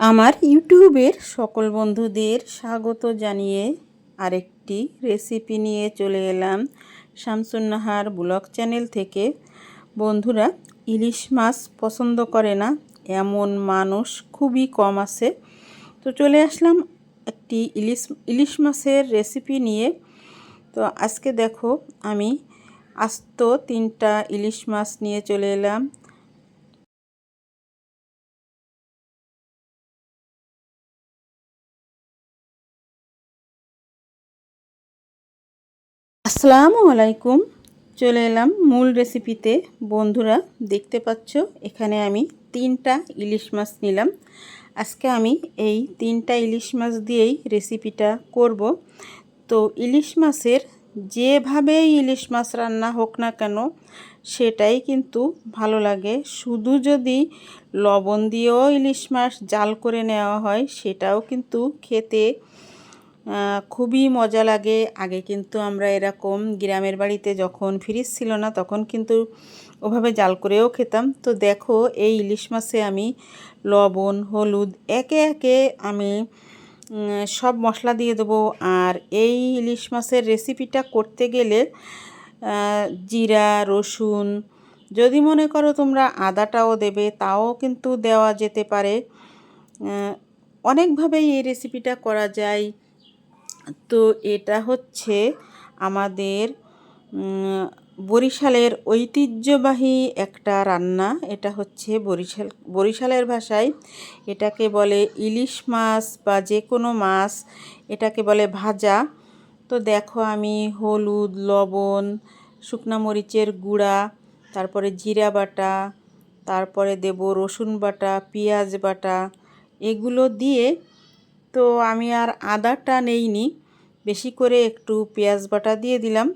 আমার ইউটিউবের সকল বন্ধুদের স্বাগত জানিয়ে আরেকটি রেসিপি নিয়ে চলে এলাম শামসুন্নাহার ব্লগ চ্যানেল থেকে। বন্ধুরা, ইলিশ মাছ পছন্দ করে না, এমন মানুষ খুবই কম আছে। তো চলে আসলাম একটি ইলিশ ইলিশ মাছের রেসিপি নিয়ে। তো আজকে দেখো, আমি আস্ত তিনটা ইলিশ মাছ নিয়ে চলে এলাম। আসসালামু আলাইকুম। চলে এলাম মূল রেসিপিতে। বন্ধুরা, দেখতে পাচ্ছ, এখানে আমি তিনটা ইলিশ মাছ নিলাম। আজকে আমি এই তিনটা ইলিশ মাছ দিয়েই রেসিপিটা করব। তো ইলিশ মাছের যেভাবেই ইলিশ মাছ রান্না হোক না কেন, সেটাই কিন্তু ভালো লাগে। শুধু যদি লবণ দিয়েও ইলিশ মাছ জাল করে নেওয়া হয়, সেটাও কিন্তু খেতে খুবই মজা লাগে। আগে কিন্তু আমরা এরকম গ্রামের বাড়িতে যখন ফ্রিজ ছিল না, তখন কিন্তু ওভাবে জাল করেও খেতাম। তো দেখো, এই ইলিশ মাছে আমি লবণ, হলুদ, একে একে আমি সব মশলা দিয়ে দেবো। আর এই ইলিশ মাছের রেসিপিটা করতে গেলে জিরা, রসুন, যদি মনে করো তোমরা আদাটাও দেবে, তাও কিন্তু দেওয়া যেতে পারে। অনেকভাবেই এই রেসিপিটা করা যায়। তো এটা হচ্ছে আমাদের বরিশালের ঐতিহ্যবাহী একটা রান্না। এটা হচ্ছে বরিশাল, বরিশালের ভাষায় এটাকে বলে ইলিশ মাছ বা যে কোনো মাছ, এটাকে বলে ভাজা। তো দেখো আমি হলুদ, লবণ, শুকনা মরিচের গুঁড়া, তারপরে জিরা বাটা, তারপরে দেব রসুন বাটা, পেঁয়াজ বাটা, এগুলো দিয়ে তো আমি আর আদাটা নেইনি। বেশি করে একটু পেঁয়াজ বাটা দিয়ে দিলাম।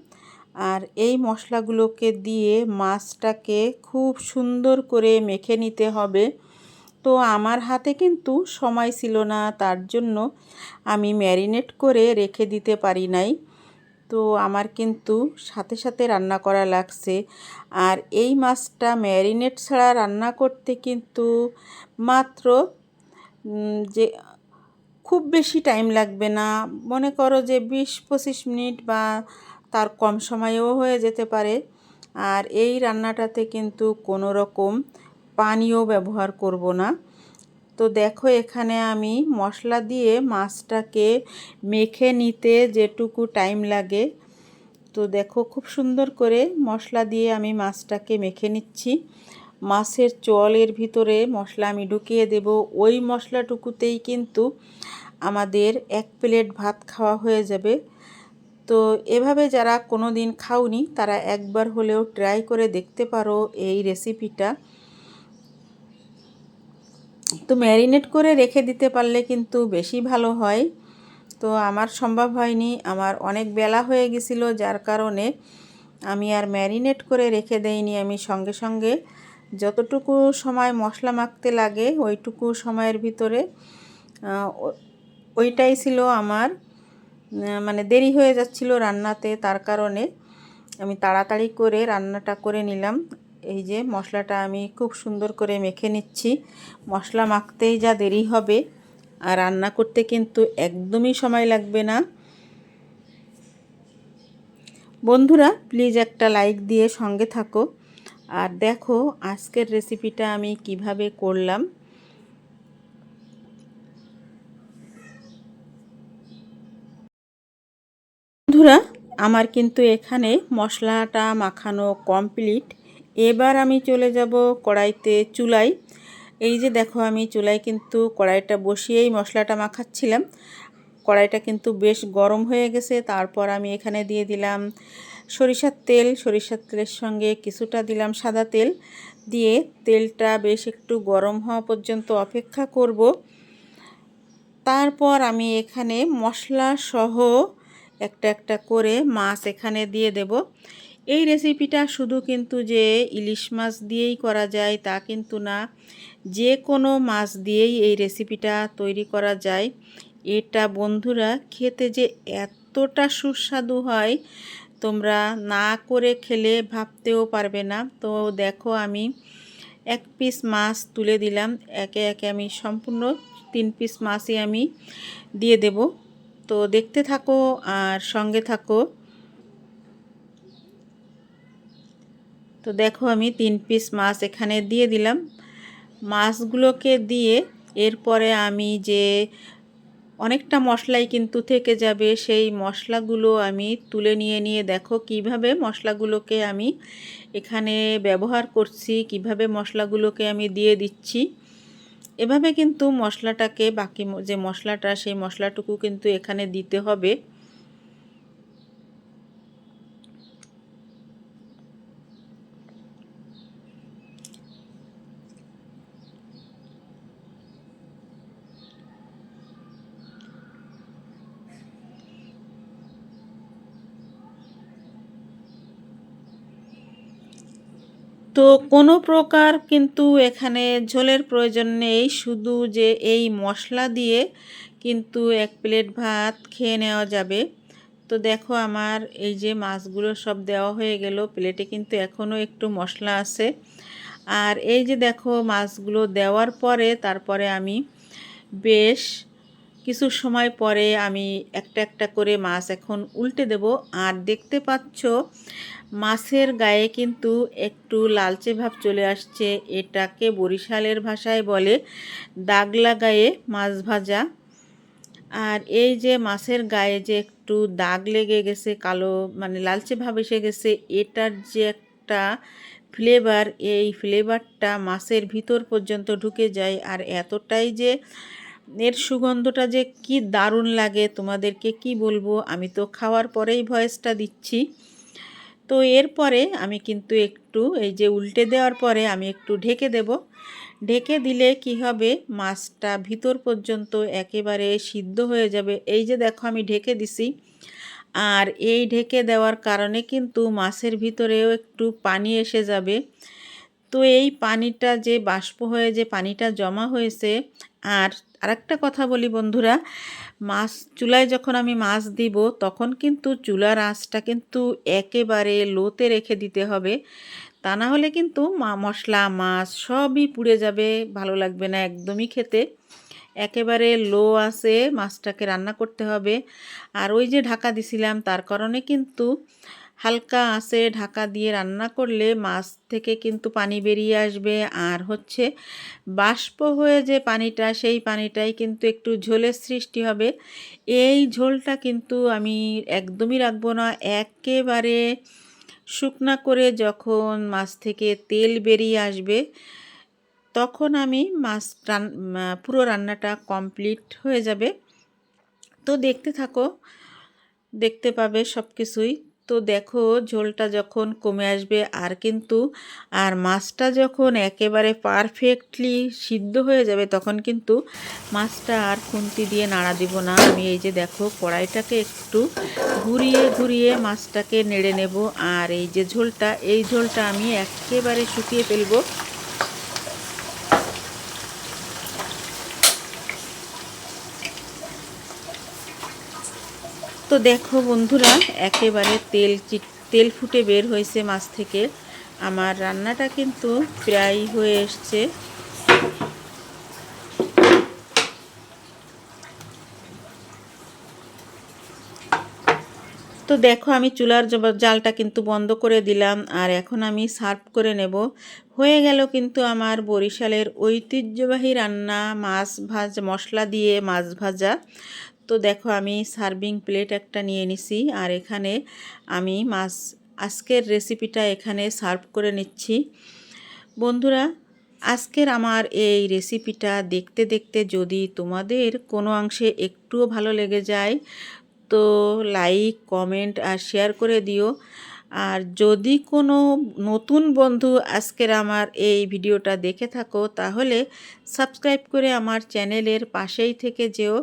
আর এই মশলাগুলোকে দিয়ে মাছটাকে খুব সুন্দর করে মেখে নিতে হবে। তো আমার হাতে কিন্তু সময় ছিল না, তার জন্য আমি ম্যারিনেট করে রেখে দিতে পারি নাই। তো আমার কিন্তু সাথে সাথে রান্না করা লাগছে। আর এই মাছটা ম্যারিনেট ছাড়া রান্না করতে কিন্তু মাত্র যে খুব বেশি টাইম লাগবে না। মনে করো যে বিশ পঁচিশ মিনিট বা তার কম সময়েও হয়ে যেতে পারে। আর এই রান্নাটাতে কিন্তু কোনো রকম পানিও ব্যবহার করব না। তো দেখো এখানে আমি মশলা দিয়ে মাছটাকে মেখে নিতে যেটুকু টাইম লাগে। তো দেখো খুব সুন্দর করে মশলা দিয়ে আমি মাছটাকে মেখে নিচ্ছি। মাছের চলের ভিতরে মশলা আমি ঢুকিয়ে দেব। ওই মশলাটুকুতেই কিন্তু আমাদের এক প্লেট ভাত খাওয়া হয়ে যাবে। তো এভাবে যারা কোনো দিন খাওনি, তারা একবার হলেও ট্রাই করে দেখতে পারো এই রেসিপিটা। তো ম্যারিনেট করে রেখে দিতে পারলে কিন্তু বেশি ভালো হয়। তো আমার সম্ভব হয়নি, আমার অনেক বেলা হয়ে গেছিল, যার কারণে আমি আর ম্যারিনেট করে রেখে দেইনি আমি সঙ্গে সঙ্গে। যতটুকু সময় মশলা মাখতে লাগে, ওইটুকু সময়ের ভিতরে ওইটাই ছিল আমার মানে দেরি হয়ে যাচ্ছিল রান্নাতে তার কারণে আমি তাড়াতাড়ি করে রান্নাটা করে নিলাম। এই যে মশলাটা আমি খুব সুন্দর করে মেখে নিচ্ছি। মশলা মাখতেই যা দেরি হবে, আর রান্না করতে কিন্তু একদমই সময় লাগবে না। বন্ধুরা, প্লিজ একটা লাইক দিয়ে সঙ্গে থাকো। আর দেখো, আজকের রেসিপিটা আমি কীভাবে করলাম। বন্ধুরা, আমার কিন্তু এখানে মশলাটা মাখানো কমপ্লিট এবার আমি চলে যাব কড়াইতে চুলাই। এই যে দেখো, আমি চুলায় কিন্তু কড়াইটা বসিয়েই মশলাটা মাখাচ্ছিলাম। কড়াইটা কিন্তু বেশ গরম হয়ে গেছে। তারপর আমি এখানে দিয়ে দিলাম সরিষার তেল, সরিষার তেলের সঙ্গে কিছুটা দিলাম সাদা তেল দিয়ে তেলটা বেশ একটু গরম হওয়া পর্যন্ত অপেক্ষা করব। তারপর আমি এখানে মশলা সহ একটা একটা করে মাছ এখানে দিয়ে দেব। এই রেসিপিটা শুধু কিন্তু যে ইলিশ মাছ দিয়েই করা যায় তা কিন্তু না, যে কোনো মাছ দিয়েই এই রেসিপিটা তৈরি করা যায়। এটা বন্ধুরা খেতে যে এতটা সুস্বাদু হয় তোমরা না করে খেলে ভাবতেও পারবে না। তো দেখো আমি এক পিস মাছ তুলে দিলাম। একে একে আমি সম্পূর্ণ তিন পিস মাছই আমি দিয়ে দেব। তো দেখতে থাকো আর সঙ্গে থাকো। তো দেখো আমি তিন পিস মাছ এখানে দিয়ে দিলাম। মাছগুলোকে দিয়ে এরপরে আমি যে অনেকটা মশলাই কিন্তু থেকে যাবে। সেই মশলাগুলো আমি তুলে নিয়ে নিয়ে দেখো কীভাবে মশলাগুলোকে আমি এখানে ব্যবহার করছি, কীভাবে মশলাগুলোকে আমি দিয়ে দিচ্ছি। এভাবে কিন্তু মশলাটাকে বাকি যে মশলাটা, সেই মশলাটুকু কিন্তু এখানে দিতে হবে। তো কোনো প্রকার কিন্তু এখানে ঝোলের প্রয়োজন নেই, শুধু যে এই মশলা দিয়ে কিন্তু এক প্লেট ভাত খেয়ে নেওয়া যাবে। তো দেখো আমার এই যে মাছগুলো সব দেওয়া হয়ে গেল, প্লেটে কিন্তু এখনও একটু মশলা আছে। আর এই যে দেখো মাছগুলো দেওয়ার পরে, তারপরে আমি বেশ কিছু সময় পরে আমি একটা একটা করে মাছ এখন উল্টে দেব। আর দেখতে পাচ্ছ, মাছের গায়ে কিন্তু একটু লালচে ভাব চলে আসছে। এটাকে বরিশালের ভাষায় বলে দাগ লাগায়ে মাছ ভাজা। আর এই যে মাছের গায়ে যে একটু দাগ লেগে গেছে, কালো মানে লালচে ভাব এসে গেছে, এটার যে একটা ফ্লেভার এই ফ্লেভারটা মাছের ভিতর পর্যন্ত ঢুকে যায়। আর এতটাই যে এর সুগন্ধটা যে কি দারুণ লাগে, তোমাদেরকে কি বলব? আমি তো খাওয়ার পরেই ভয়েসটা দিচ্ছি। তো এরপরে আমি কিন্তু একটু, এই যে উল্টে দেওয়ার পরে আমি একটু ঢেকে দেব। ঢেকে দিলে কি হবে? মাছটা ভিতর পর্যন্ত একেবারে সিদ্ধ হয়ে যাবে। এই যে দেখো আমি ঢেকে দিছি। আর এই ঢেকে দেওয়ার কারণে কিন্তু মাছের ভিতরেও একটু পানি এসে যাবে। তো এই পানিটা যে বাষ্প হয়ে যে পানিটা জমা হয়েছে, আর আরেকটা কথা বলি বন্ধুরা, মাছ, চুলায় যখন আমি মাছ দিব, তখন কিন্তু চুলার আঁচটা কিন্তু একেবারে লোতে রেখে দিতে হবে। তা না হলে কিন্তু মা, মশলা, মাছ সবই পুড়ে যাবে, ভালো লাগবে না একদমই খেতে। একেবারে লো আছে, মাছটাকে রান্না করতে হবে। আর ওই যে ঢাকা দিছিলাম, তার কারণে কিন্তু হালকা আছে ঢাকা দিয়ে রান্না করলে মাছ থেকে কিন্তু পানি বেরিয়ে আসবে। আর হচ্ছে বাষ্প হয়ে যে পানিটা, সেই পানিটাই কিন্তু একটু ঝোলের সৃষ্টি হবে। এই ঝোলটা কিন্তু আমি একদমই রাখব না। একেবারে শুকনা করে যখন মাছ থেকে তেল বেরিয়ে আসবে, তখন আমি মাছ রান পুরো রান্নাটা কমপ্লিট হয়ে যাবে। তো দেখতে থাকো, দেখতে পাবে সব কিছুই তো দেখো ঝোলটা যখন কমে আসবে আর কিন্তু, আর মাছটা যখন একেবারে পারফেক্টলি সিদ্ধ হয়ে যাবে, তখন কিন্তু মাছটা আর খুন্তি দিয়ে নাড়া দিব না। আমি এই যে দেখো কড়াইটাকে একটু ঘুরিয়ে ঘুরিয়ে মাছটাকে নেড়ে নেব। আর এই যে ঝোলটা, এই ঝোলটা আমি একেবারে শুকিয়ে ফেলব। তো দেখো বন্ধুরা, একেবারে তেল তেল ফুটে বের হয়েছে মাছ থেকে। আমার রান্নাটা কিন্তু প্রায় হয়ে এসছে। তো দেখো, আমি চুলার জালটা কিন্তু বন্ধ করে দিলাম আর এখন আমি সার্ভ করে নেব। হয়ে গেল কিন্তু আমার বরিশালের ঐতিহ্যবাহী রান্না, মাছ ভাজ, মশলা দিয়ে মাছ ভাজা। তো দেখো আমি সার্ভিং প্লেট একটা নিয়ে নিছি, আর এখানে আমি মাছ, আজকের রেসিপিটা এখানে সার্ভ করে নিচ্ছি। বন্ধুরা, আজকের আমার এই রেসিপিটা দেখতে দেখতে যদি তোমাদের কোনো অংশে একটুও ভালো লেগে যায়, তো লাইক কমেন্ট আর শেয়ার করে দিও। আর যদি কোনো নতুন বন্ধু আজকের আমার এই ভিডিওটা দেখে থাকো, তাহলে সাবস্ক্রাইব করে আমার চ্যানেলের পাশেই থেকে যেও।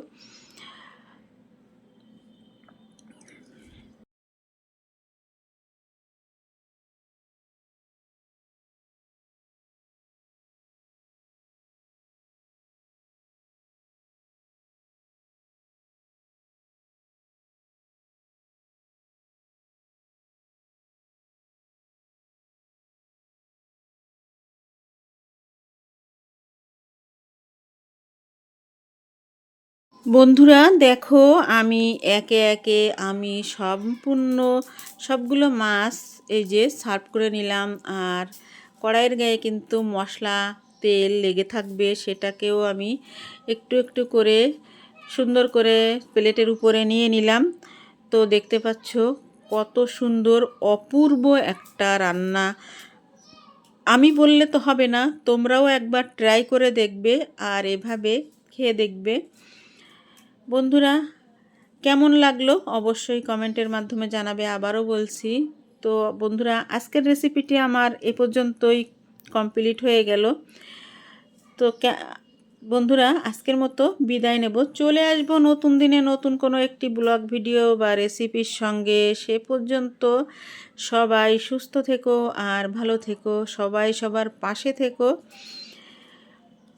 বন্ধুরা, দেখো আমি একে একে আমি সম্পূর্ণ সবগুলো মাছ এই যে সার্ভ করে নিলাম। আর কড়াইয়ের গায়ে কিন্তু মশলা, তেল লেগে থাকবে, সেটাকেও আমি একটু একটু করে সুন্দর করে প্লেটের উপরে নিয়ে নিলাম। তো দেখতে পাচ্ছ কত সুন্দর, অপূর্ব একটা রান্না। আমি বললে তো হবে না, তোমরাও একবার ট্রাই করে দেখবে আর এভাবে খেয়ে দেখবে। বন্ধুরা, কেমন লাগল? অবশ্যই কমেন্টের মাধ্যমে জানাবে, আবারও বলছি। তো বন্ধুরা, আজকের রেসিপিটি আমার এ পর্যন্তই কমপ্লিট হয়ে গেল। তো বন্ধুরা, আজকের মতো বিদায় নেব। চলে আসব নতুন দিনে নতুন কোনো একটি ব্লগ ভিডিও বা রেসিপির সঙ্গে। সে পর্যন্ত সবাই সুস্থ থেকো আর ভালো থেকো। সবাই সবার পাশে থেকো।